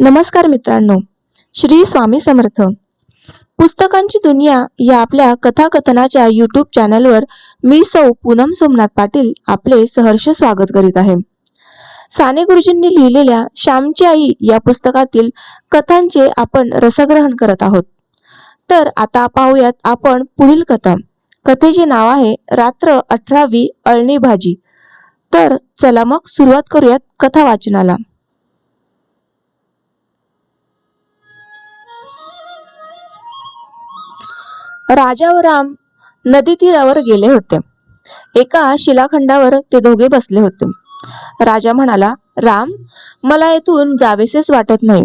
नमस्कार मित्रांनो. श्री स्वामी समर्थ. पुस्तकांची दुनिया या आपल्या कथाकथनाच्या यूट्यूब चॅनलवर मी सौ पूनम सोमनाथ पाटील आपले सहर्ष स्वागत करीत आहे. साने गुरुजींनी लिहिलेल्या श्यामची आई या पुस्तकातील कथांचे आपण रसग्रहण करत आहोत. तर आता पाहूयात आपण पुढील कथा. कथेचे नाव आहे रात्र अठरावी अळणी भाजी. तर चला मग सुरुवात करूयात कथा वाचनाला. राजा व राम नदी तीरावर गेले होते. एका शिलाखंडावर ते दोघे बसले होते. राजा म्हणाला राम मला येथून जावेसेच वाटत नाही.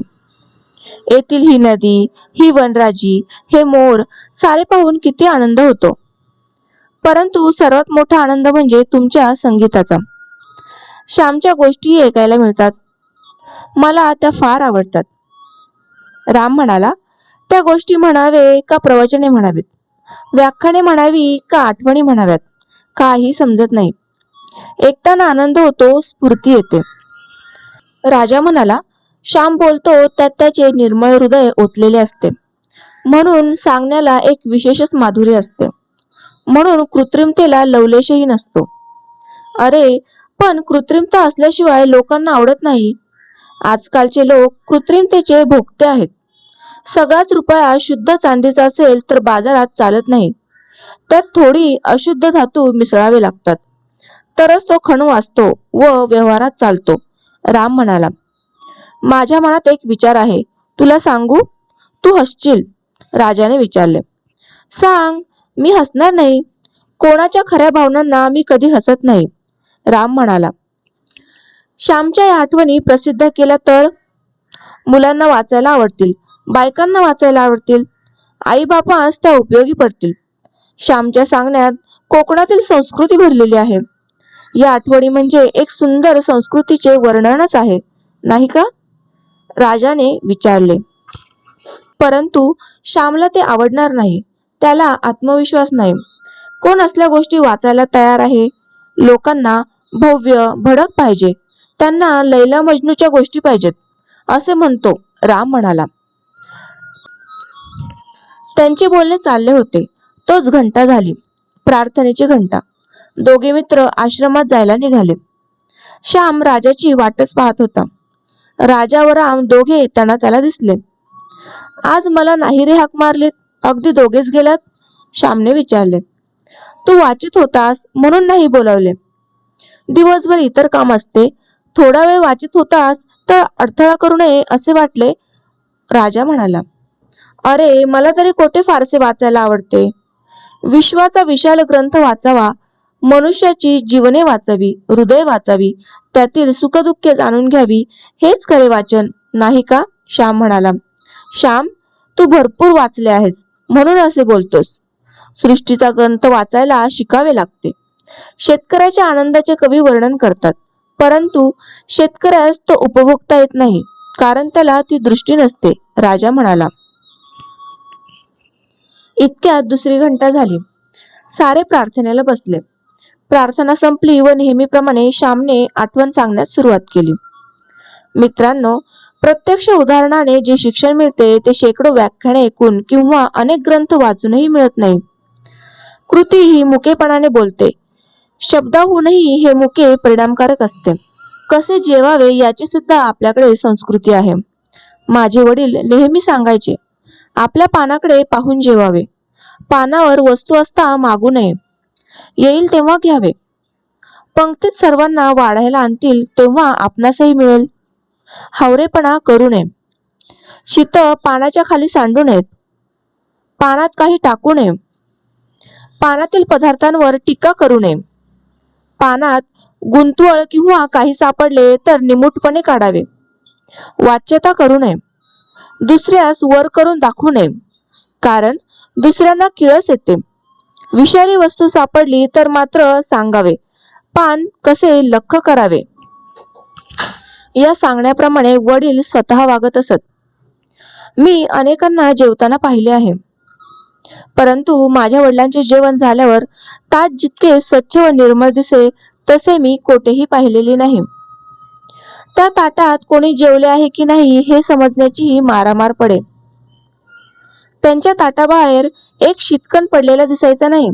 येथील ही नदी ही वनराजी हे मोर सारे पाहून किती आनंद होतो. परंतु सर्वात मोठा आनंद म्हणजे तुमच्या संगीताचा. श्यामच्या गोष्टी ऐकायला मिळतात. मला त्या फार आवडतात. राम म्हणाला त्या गोष्टी म्हणावे का प्रवचने म्हणावीत? व्याख्याने म्हणावी का आठवणी म्हणाव्यात? काही समजत नाही. एकट्यानं आनंद होतो स्फूर्ती येते. राजा म्हणाला श्याम बोलतो त्यात त्याचे निर्मळ हृदय ओतलेले असते. म्हणून सांगण्याला एक विशेषच माधुर्य असते. म्हणून कृत्रिमतेला लवलेशही नसतो. अरे पण कृत्रिमता असल्याशिवाय लोकांना आवडत नाही. आजकालचे लोक कृत्रिमतेचे भोगते आहेत. सगळाच रुपया शुद्ध चांदीचा असेल तर बाजारात चालत नाही. त्यात थोडी अशुद्ध धातू मिसळावे लागतात. तरच तो खणू वाचतो व व्यवहारात चालतो. राम म्हणाला माझ्या मनात एक विचार आहे. तुला सांगू? तू हसशील. राजाने विचारले सांग मी हसणार नाही. कोणाच्या खऱ्या भावनांना मी कधी हसत नाही. राम म्हणाला श्यामच्या या आठवणी प्रसिद्ध केल्या तर मुलांना वाचायला आवडतील. बायकांना वाचायला आवडतील. आई बापास त्या उपयोगी पडतील. श्यामच्या सांगण्यात कोकणातील संस्कृती भरलेली आहे. या आठवणी म्हणजे एक सुंदर संस्कृतीचे वर्णनच आहे. नाही का? राजाने विचारले. परंतु श्यामला ते आवडणार नाही. त्याला आत्मविश्वास नाही. कोण असल्या गोष्टी वाचायला तयार आहे? लोकांना भव्य भडक पाहिजे. त्यांना लैला मजनूच्या गोष्टी पाहिजेत. असे म्हणतो राम म्हणाला. त्यांचे बोलणे चालले होते. तोच घंटा झाली. प्रार्थनेची घंटा. दोघे मित्र आश्रमात जायला निघाले. श्याम राजाची वाटच पाहत होता. राजा व राम दोघे येताना त्याला दिसले. आज मला नाही रे हाक मारलेत. अगदी दोघेच गेलात? श्यामने विचारले. तू वाचित होतास म्हणून नाही बोलावले. दिवसभर इतर काम असते. थोडा वेळ वाचित होतास तर अडथळा करू नये असे वाटले राजा म्हणाला. अरे मला तरी कोठे फारसे वाचायला आवडते? विश्वाचा विशाल ग्रंथ वाचावा मनुष्याची जीवने वाचावी हृदय वाचावी त्यातील सुखदुःखे जाणून घ्यावी हेच खरे वाचन नाही का? श्याम म्हणाला. श्याम तू भरपूर वाचले आहेस म्हणून असे बोलतोस. सृष्टीचा ग्रंथ वाचायला शिकावे लागते. शेतकऱ्याच्या आनंदाचे कवी वर्णन करतात. परंतु शेतकऱ्यास तो उपभोगता येत नाही कारण त्याला ती दृष्टी नसते राजा म्हणाला. इतक्यात दुसरी घंटा झाली. सारे प्रार्थनेला बसले. प्रार्थना संपली व नेहमीप्रमाणे श्यामने आठवण सांगण्यास सुरुवात केली. मित्रांनो प्रत्यक्ष उदाहरणाने जे शिक्षण मिळते ते शेकडो व्याख्याने ऐकून किंवा अनेक ग्रंथ वाचूनही मिळत नाही. कृती ही मुकेपणाने बोलते. शब्दाहूनही हे मुके परिणामकारक असते. कसे जेवावे याची सुद्धा आपल्याकडे संस्कृती आहे. माझे वडील नेहमी सांगायचे आपल्या पानाकडे पाहून जेवावे. पानावर वस्तू असता मागू नये. येईल तेव्हा घ्यावे. पंक्तीत सर्वांना वाढायला आणतील तेव्हा आपणासही मिळेल. हावरेपणा करू नये. शीत पानाच्या खाली सांडू नयेत. पानात काही टाकू नये. पानातील पदार्थांवर टीका करू नये. पानात गुंतवळ किंवा काही सापडले तर निमूटपणे काढावे. वाच्यता करू नये. दुसऱ्यास वर करून दाखवू नये. कारण दुसऱ्यांना किळस येते. विषारी वस्तू सापडली तर मात्र सांगावे. पान कसे लख करावे? या सांगण्याप्रमाणे वडील स्वतः वागत असत. मी अनेकांना जेवताना पाहिले आहे. परंतु माझ्या वडिलांचे जेवण झाल्यावर ताट जितके स्वच्छ व निर्मळ दिसे तसे मी कोठेही पाहिलेले नाही. त्या ताटात कोणी जेवले आहे की नाही हे समजण्याचीही मारामार पडे त्यांच्या ताटाबाहेर एक शितकण पडलेला दिसायचा नाही.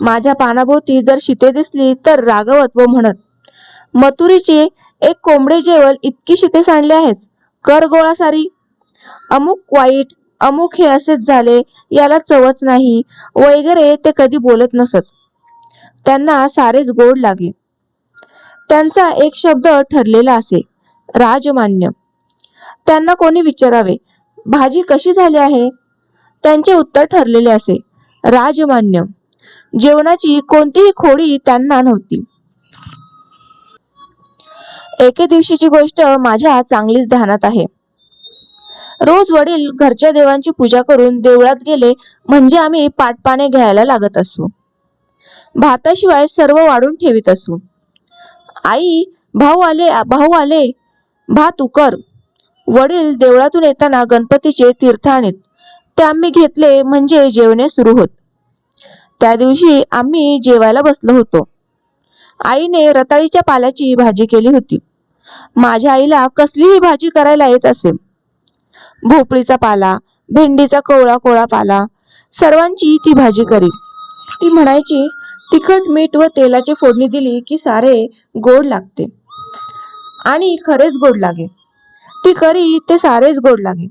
माझ्या पानाभोवती जर शिते दिसली तर रागवत व म्हणत मथुरीचे एक कोंबडे जेवल इतकी शिते सांडले आहेस कर गोळा सारी. अमुक वाईट अमुक हे असेच झाले याला चवच नाही वगैरे ते कधी बोलत नसत. त्यांना सारेच गोड लागे. त्यांचा एक शब्द ठरलेला असे. राजमान्य. त्यांना कोणी विचारावे? भाजी कशी झाली आहे? त्यांचे उत्तर ठरलेले असे. राजमान्य. जेवणाची कोणतीही खोडी त्यांना नव्हती. एके दिवशीची गोष्ट माझ्या चांगलीच ध्यानात आहे. रोज वडील घरच्या देवांची पूजा करून देवळात गेले म्हणजे आम्ही पाटपाने घ्यायला लागत असू. भाताशिवाय सर्व वाढून ठेवीत असू. आई भाऊ आले भाऊ आले भात उकर. वडील देवळातून येताना गणपतीचे तीर्थ आणीत ते आम्ही घेतले म्हणजे जेवणे सुरू होत. त्या दिवशी आम्ही जेवायला बसलो होतो. आईने रताळीच्या पाल्याची भाजी केली होती. माझ्या आईला कसलीही भाजी करायला येत असे. भोपळीचा पाला भेंडीचा कोवळा कोळा पाला सर्वांची ती भाजी करी. ती म्हणायची तिखट मीठ व तेलाची फोडणी दिली की सारे गोड लागते. आणि खरेच गोड लागे. ती करी ते सारेच गोड लागे.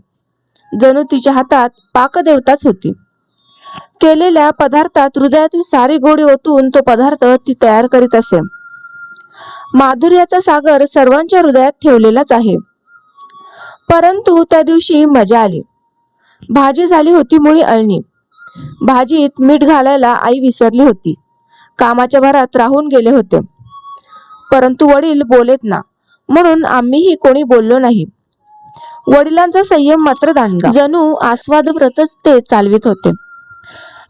जणू तिच्या हातात पाकदेवताच होती. केलेल्या पदार्थात हृदयातील सारी गोडी ओतून तो पदार्थ ती तयार करीत असे. माधुर्याचा सागर सर्वांच्या हृदयात ठेवलेलाच आहे. परंतु त्या दिवशी मजा आली. भाजी झाली होती मुळी अळणी. भाजीत मीठ घालायला आई विसरली होती. कामाच्या भरात राहून गेले होते. परंतु वडील बोलेत ना म्हणून आम्हीही कोणी बोललो नाही. वडिलांचा संयम मात्र दांडगा. जणू आस्वाद व्रतच ते चालवित होते.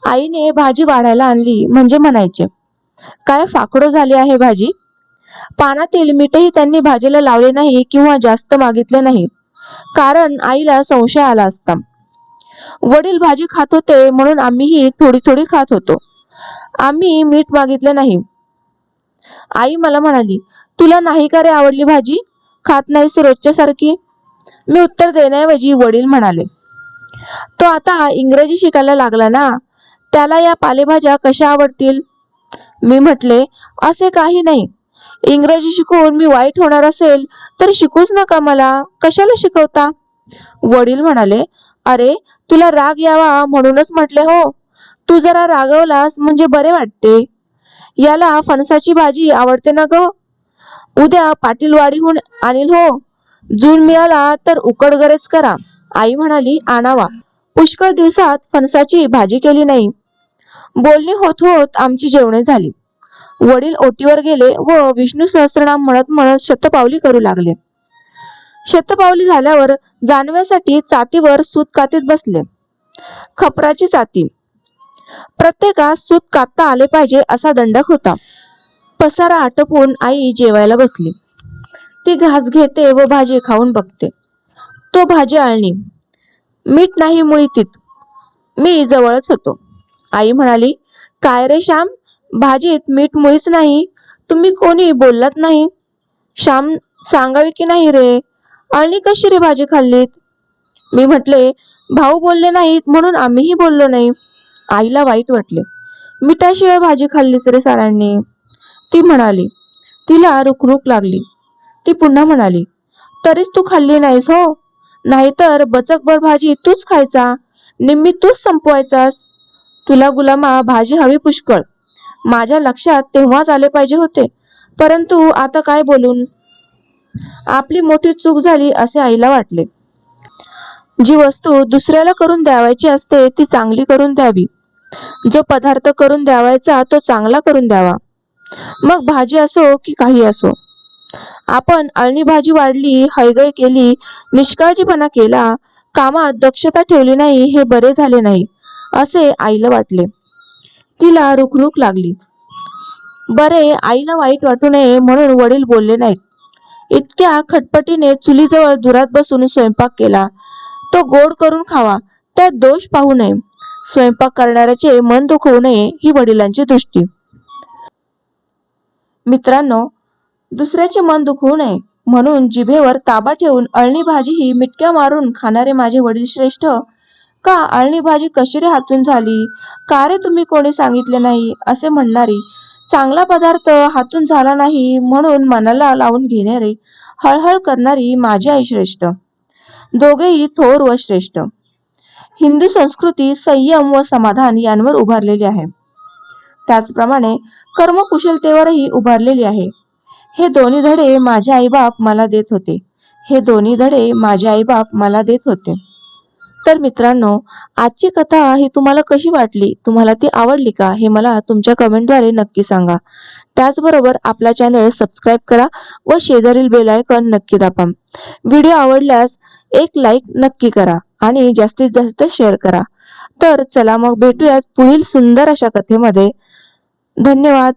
आईने भाजी वाढायला आणली म्हणजे म्हणायचे काय फाकडो झाली आहे भाजी? पानातील मीठही त्यांनी भाजीला लावले नाही किंवा जास्त मागितले नाही. कारण आईला संशय आला असता. वडील भाजी खात होते म्हणून आम्हीही थोडी थोडी खात होतो. आम्ही मीठ मागितले नाही. आई मला म्हणाली तुला नाही का रे आवडली भाजी? खात नाहीस रोजच्या सारखी मी उत्तर देण्याऐवजी वडील म्हणाले तो आता इंग्रजी शिकायला लागला ना त्याला या पालेभाज्या कशा आवडतील? मी म्हटले असे काही नाही. इंग्रजी शिकून मी वाईट होणार असेल तर शिकूच नका मला. कशाला शिकवता? वडील म्हणाले अरे तुला राग यावा म्हणूनच म्हटले हो. तू जरा रागवलास म्हणजे बरे वाटते. याला फणसाची भाजी आवडते ना ग? उद्या पाटीलवाडीहून आणील हो. जून मिळाला तर उकडगरेच करा. आई म्हणाली आणावा. पुष्कळ दिवसात फणसाची भाजी केली नाही. बोलणी होत होत आमची जेवणे झाली. वडील ओटीवर गेले व विष्णू सहस्त्रनाम म्हणत म्हणत शतपावली करू लागले. शतपावली झाल्यावर जानव्यासाठी चातीवर सूत कातीत बसले. खपराची चाती. प्रत्येकास सूत कापता आले पाहिजे असा दंडक होता. पसारा आटपून आई जेवायला बसली. ती घास घेते व भाजी खाऊन बघते. तो भाजी आळणी. मीठ नाही मुळी तीत. मी जवळच होतो. आई म्हणाली काय रे श्याम? भाजीत मीठ मुळीच नाही. तुम्ही कोणी बोललात नाही? श्याम सांगावे की नाही रे? अळणी कशी रे भाजी खाल्लीत? मी म्हटले भाऊ बोलले नाहीत म्हणून आम्हीही बोललो नाही. आईला वाईट वाटले. मिठाशिवाय भाजी खाल्लीच रे सारांनी ती म्हणाली तिला रुकरुक लागली. ती पुन्हा म्हणाली तरीच तू खाल्ली नाहीस हो. नाहीतर बचकभर भाजी तूच खायचा. निम्मी तूच संपवायचास. तुला गुलामा भाजी हवी पुष्कळ. माझ्या लक्षात तेव्हाच आले पाहिजे होते. परंतु आता काय बोलून? आपली मोठी चूक झाली असे आईला वाटले. जी वस्तू दुसऱ्याला करून द्यावायची असते ती चांगली करून द्यावी. जो पदार्थ करून द्यावायचा तो चांगला करून द्यावा. मग भाजी असो की काही असो. आपण अळणी भाजी वाढली हयगय केली निष्काळजीपणा केला कामात दक्षता ठेवली नाही हे बरे झाले नाही असे आईला वाटले. तिला रुखरुख लागली. बरे आईला वाईट वाटू नये म्हणून वडील बोलले नाहीत. इतक्या खटपटीने चुलीजवळ दुरात बसून स्वयंपाक केला. तो गोड करून खावा त्यात दोष पाहू नये. स्वयंपाक करणाऱ्याचे मन दुखवू नये ही वडिलांची दृष्टी. मित्रांनो दुसऱ्याचे मन दुखवू नये म्हणून जिभेवर ताबा ठेवून अळणी भाजी ही मिटक्या मारून खाणारे माझे वडील श्रेष्ठ? का अळणी भाजी कशी रे हातून झाली? का रे तुम्ही कोणी सांगितले नाही? असे म्हणणारी चांगला पदार्थ हातून झाला नाही म्हणून मनाला लावून घेणारी हळहळ करणारी माझी आई श्रेष्ठ. दोघेही थोर व श्रेष्ठ. हिंदू संस्कृती संयम व समाधान यांवर उभारलेली आहे. त्याचप्रमाणे कर्मकुशलतेवरही उभारलेली आहे. हे दोन्ही धडे माझे आईबाप मला देत होते. हे दोन्ही धडे माझे आईबाप मला देत होते. तर मित्रांनो आजची कथा ही तुम्हाला कशी वाटली? तुम्हाला ती आवडली का? हे मला तुमच्या कमेंटद्वारे नक्की सांगा. त्याचबरोबर आपला चॅनल सबस्क्राईब करा व शेजारील बेल आयकॉन नक्की दाबा. व्हिडिओ आवडल्यास एक लाईक नक्की करा आणि जास्तीत जास्त शेअर करा. तर चला मग भेटूयात पुढील सुंदर अशा कथेमध्ये. धन्यवाद.